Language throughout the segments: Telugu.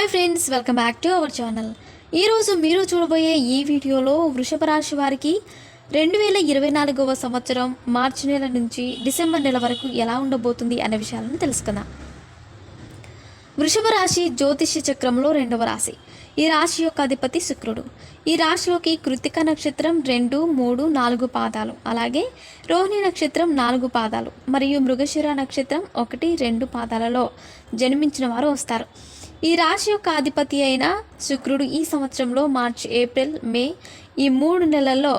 Hi friends welcome back to our channel ఈరోజు మీరు చూడబోయే ఈ వీడియోలో వృషభ రాశి వారికి రెండు వేల ఇరవై నాలుగవ సంవత్సరం మార్చి నెల నుంచి డిసెంబర్ నెల వరకు ఎలా ఉండబోతుంది అనే విషయాలను తెలుసుకుందాం. వృషభ రాశి జ్యోతిష్య చక్రంలో రెండవ రాశి. ఈ రాశి యొక్క అధిపతి శుక్రుడు. ఈ రాశిలోకి కృతిక నక్షత్రం రెండు మూడు నాలుగు పాదాలు. అలాగే రోహిణి నక్షత్రం నాలుగు పాదాలు. మరియు మృగశిర నక్షత్రం ఒకటి రెండు పాదాలలో జన్మించిన వారు వస్తారు. ఈ రాశి యొక్క అధిపతి అయిన శుక్రుడు ఈ సంవత్సరంలో మార్చి ఏప్రిల్ మే ఈ మూడు నెలల్లో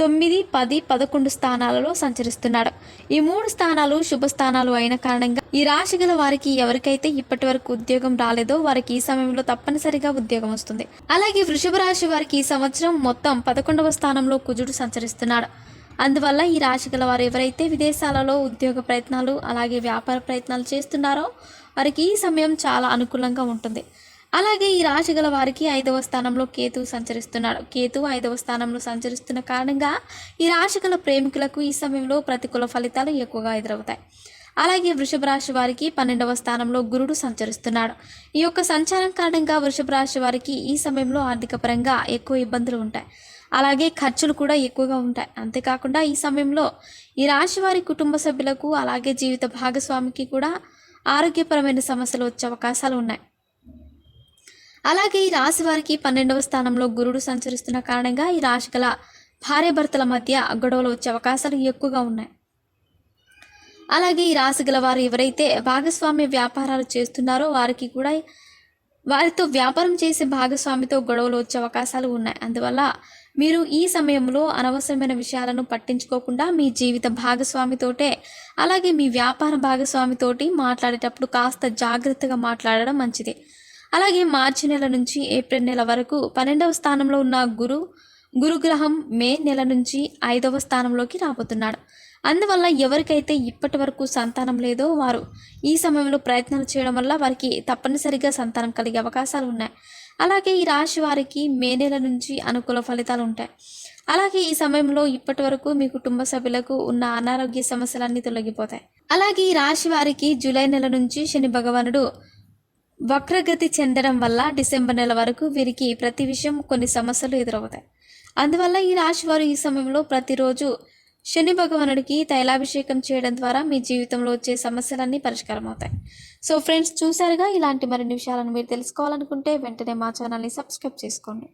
తొమ్మిది పది పదకొండు స్థానాలలో సంచరిస్తున్నాడు. ఈ మూడు స్థానాలు శుభ స్థానాలు అయిన కారణంగా ఈ రాశి గల వారికి ఎవరికైతే ఇప్పటి వరకు ఉద్యోగం రాలేదో వారికి ఈ సమయంలో తప్పనిసరిగా ఉద్యోగం వస్తుంది. అలాగే వృషభ రాశి వారికి ఈ సంవత్సరం మొత్తం పదకొండవ స్థానంలో కుజుడు సంచరిస్తున్నాడు. అందువల్ల ఈ రాశి గల వారు ఎవరైతే విదేశాలలో ఉద్యోగ ప్రయత్నాలు అలాగే వ్యాపార ప్రయత్నాలు చేస్తున్నారో వారికి ఈ సమయం చాలా అనుకూలంగా ఉంటుంది. అలాగే ఈ రాశి గల వారికి ఐదవ స్థానంలో కేతు సంచరిస్తున్నాడు. కేతు ఐదవ స్థానంలో సంచరిస్తున్న కారణంగా ఈ రాశి గల ప్రేమికులకు ఈ సమయంలో ప్రతికూల ఫలితాలు ఎక్కువగా ఎదురవుతాయి. అలాగే వృషభ రాశి వారికి పన్నెండవ స్థానంలో గురుడు సంచరిస్తున్నాడు. ఈ యొక్క సంచారం కారణంగా వృషభ రాశి వారికి ఈ సమయంలో ఆర్థిక పరంగా ఎక్కువ ఇబ్బందులు ఉంటాయి. అలాగే ఖర్చులు కూడా ఎక్కువగా ఉంటాయి. అంతేకాకుండా ఈ సమయంలో ఈ రాశి వారి కుటుంబ సభ్యులకు అలాగే జీవిత భాగస్వామికి కూడా ఆరోగ్యపరమైన సమస్యలు వచ్చే అవకాశాలు ఉన్నాయి. అలాగే ఈ రాశి వారికి పన్నెండవ స్థానంలో గురుడు సంచరిస్తున్న కారణంగా ఈ రాశి గల భార్యాభర్తల మధ్య గొడవలు వచ్చే అవకాశాలు ఎక్కువగా ఉన్నాయి. అలాగే ఈ రాశి గల వారు ఎవరైతే భాగస్వామ్య వ్యాపారాలు చేస్తున్నారో వారికి కూడా వారితో వ్యాపారం చేసే భాగస్వామితో గొడవలు వచ్చే అవకాశాలు ఉన్నాయి. అందువల్ల మీరు ఈ సమయంలో అనవసరమైన విషయాలను పట్టించుకోకుండా మీ జీవిత భాగస్వామితోటే అలాగే మీ వ్యాపార భాగస్వామితోటి మాట్లాడేటప్పుడు కాస్త జాగ్రత్తగా మాట్లాడడం మంచిది. అలాగే మార్చి నెల నుంచి ఏప్రిల్ నెల వరకు పన్నెండవ స్థానంలో ఉన్న గురు గురుగ్రహం మే నెల నుంచి ఐదవ స్థానంలోకి రాబోతున్నాడు. అందువల్ల ఎవరికైతే ఇప్పటి వరకు సంతానం లేదో వారు ఈ సమయంలో ప్రయత్నాలు చేయడం వల్ల వారికి తప్పనిసరిగా సంతానం కలిగే అవకాశాలు ఉన్నాయి. అలాగే ఈ రాశి వారికి మే నెల నుంచి అనుకూల ఫలితాలు ఉంటాయి. అలాగే ఈ సమయంలో ఇప్పటి వరకు మీ కుటుంబ సభ్యులకు ఉన్న అనారోగ్య సమస్యలన్నీ తొలగిపోతాయి. అలాగే ఈ రాశి వారికి జూలై నెల నుంచి శని భగవానుడు వక్రగతి చెందడం వల్ల డిసెంబర్ నెల వరకు వీరికి ప్రతి విషయం కొన్ని సమస్యలు ఎదురవుతాయి. అందువల్ల ఈ రాశి వారు ఈ సమయంలో ప్రతిరోజు శని భగవానుడికి తైలాభిషేకం చేయడం ద్వారా మీ జీవితంలో వచ్చే సమస్యలన్నీ పరిష్కారం అవుతాయి సో ఫ్రెండ్స్ చూసారుగా ఇలాంటి మరిన్ని విషయాలను మీరు తెలుసుకోవాలనుకుంటే వెంటనే మా ఛానల్ని సబ్స్క్రైబ్ చేసుకోండి.